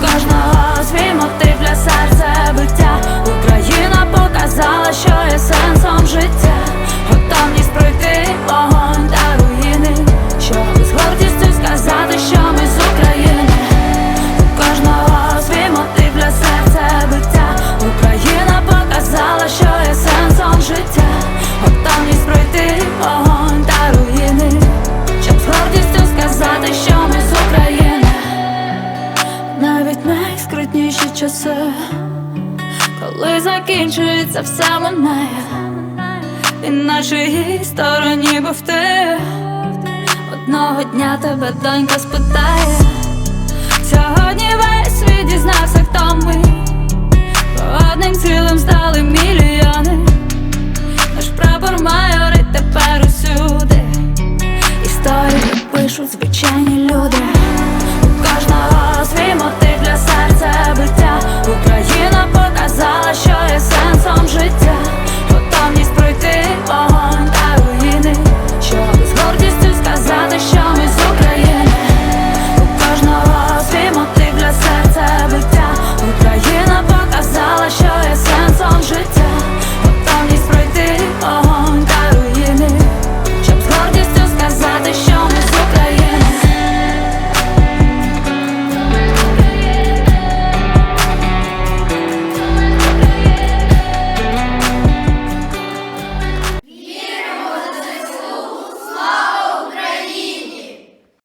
Кожного свій мотив для серця биття. Часи, коли закінчується все минає, і нашій стороні був ти. Одного дня тебе донька спитає.